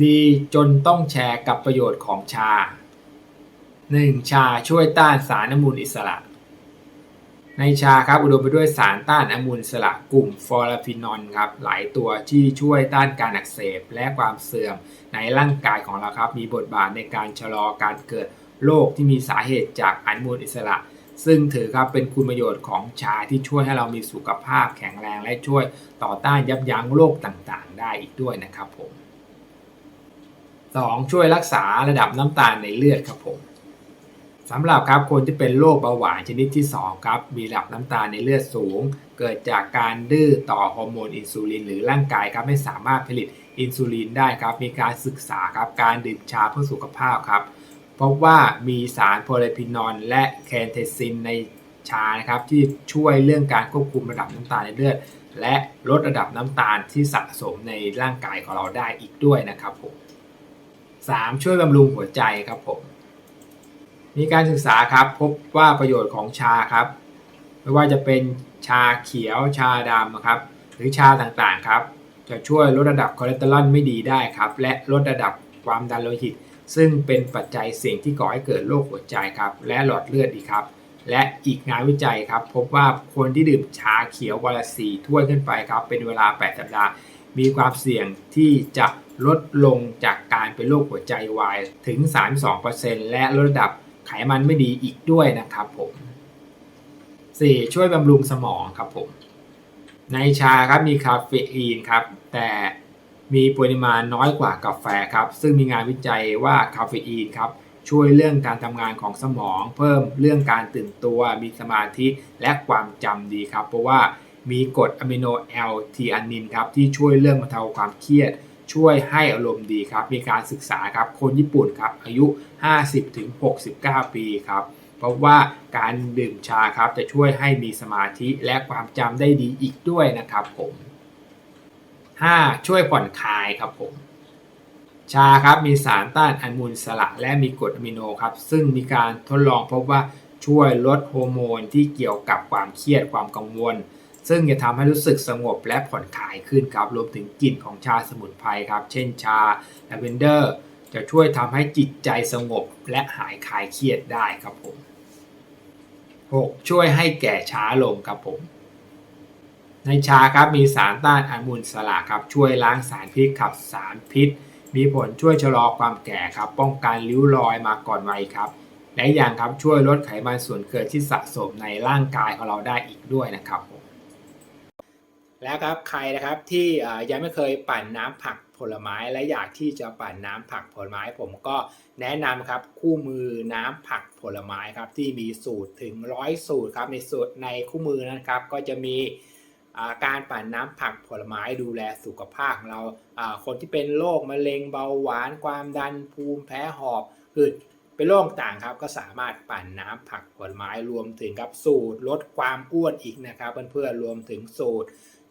ดีจนต้องแชร์กับประโยชน์ของชา 1. ชาช่วยต้านสารอนุมูลอิสระ ในชาครับอุดมไปด้วยสารต้านอนุมูลอิสระกลุ่มฟอราฟินอลครับหลายตัวที่ช่วยต้านการอักเสบและความเสื่อมในร่างกายของเราครับ มีบทบาทในการชะลอการเกิดโรคที่มีสาเหตุจากอนุมูลอิสระ ซึ่งถือครับเป็นคุณประโยชน์ของชาที่ช่วยให้เรามีสุขภาพแข็งแรงและช่วยต่อต้านยับยั้งโรคต่างๆ ได้อีกด้วยนะครับผม 2. ช่วยรักษาระดับน้ำตาลในเลือดครับผมสำหรับครับคนที่เป็นโรคเบาหวานชนิดที่ 2 ครับ มีระดับน้ำตาลในเลือดสูง เกิดจากการดื้อต่อฮอร์โมนอินซูลินหรือร่างกายครับไม่สามารถผลิตอินซูลินได้ครับ มีการศึกษาครับการดื่มชาเพื่อสุขภาพครับพบว่ามีสารโพลีฟีนอลและแคนเทซินในชานะครับที่ช่วยเรื่องการควบคุมระดับน้ำตาลในเลือด และลดระดับน้ำตาลที่สะสมในร่างกายของเราได้อีกด้วยนะครับผม 3. ช่วยบำรุงหัวใจครับผม มีการศึกษาครับพบว่าประโยชน์ของชาครับ ไม่ว่าจะเป็นชาเขียวชาดำครับ หรือชาต่างๆครับ จะช่วยลดระดับคอเลสเตอรอลไม่ดีได้ครับ และลดระดับความดันโลหิต ซึ่งเป็นปัจจัยเสี่ยงที่ก่อให้เกิดโรคหัวใจครับ และหลอดเลือดอีกครับ และอีกงานวิจัยครับ พบว่าคนที่ดื่มชาเขียววันละสีถ้วยขึ้นไปครับ เป็นเวลา 8 สัปดาห์ มีความเสี่ยงที่จะลดลงจากการเป็นโรคหัวใจวายถึง 32%และลดระดับไขมันไม่ดีอีกด้วยนะครับผม 4. ช่วยบำรุงสมองครับผม ในชาครับมีคาเฟอีนครับ แต่มีปริมาณน้อยกว่ากาแฟครับ ซึ่งมีงานวิจัยว่าคาเฟอีนครับ ช่วยเรื่องการทำงานของสมอง เพิ่มเรื่องการตื่นตัวมีสมาธิและความจำดีครับ เพราะว่า มีกรดอะมิโนแอลทีอานินครับที่ช่วยเรื่องบรรเทาความเครียด ช่วยให้อารมณ์ดีครับ มีการศึกษาครับคนญี่ปุ่นครับอายุ 50-69 ปีครับเพราะว่าการดื่มชาครับจะช่วยให้มีสมาธิและความจำได้ดีอีกด้วยนะครับผม 5. ช่วยผ่อนคลายครับผมชาครับมีสารต้านอนุมูลสระและมีกรดอะมิโนครับซึ่งมีการทดลองพบว่าช่วยลดฮอร์โมนที่เกี่ยวกับความเครียดความกังวล ซึ่งจะทำให้รู้สึกสงบและผ่อนคลายขึ้นครับ รวมถึงกลิ่นของชาสมุนไพรครับ เช่นชาลาเวนเดอร์ จะช่วยทำให้จิตใจสงบและหายคลายเครียดได้ครับผม 6. ช่วยให้แก่ช้าลงครับผม ในชาครับมีสารต้านอนุมูลอิสระครับช่วยล้างสารพิษขับสารพิษ มีผลช่วยชะลอความแก่ครับ ป้องกันริ้วรอยมาก่อนวัยครับและอย่างครับช่วยลดไขมันส่วนเกินที่สะสมในร่างกายของเราได้อีกด้วยนะครับผม แล้วครับใครนะครับที่ยังไม่เคยปั่นน้ำผักผลไม้และอยากที่จะปั่นน้ำผักผลไม้ ผมก็แนะนำครับคู่มือน้ำผักผลไม้ครับที่มีสูตรถึงร้อยสูตรครับในสูตรในคู่มือนะครับก็จะมีการปั่นน้ำผักผลไม้ดูแลสุขภาพของเราคนที่เป็นโรคมะเร็งเบาหวานความดันภูมิแพ้หอบหืดเป็นโรคต่างครับก็สามารถปั่นน้ำผักผลไม้รวมถึงกับสูตรลดความอ้วนอีกนะครับเพื่อนๆรวมถึงสูตร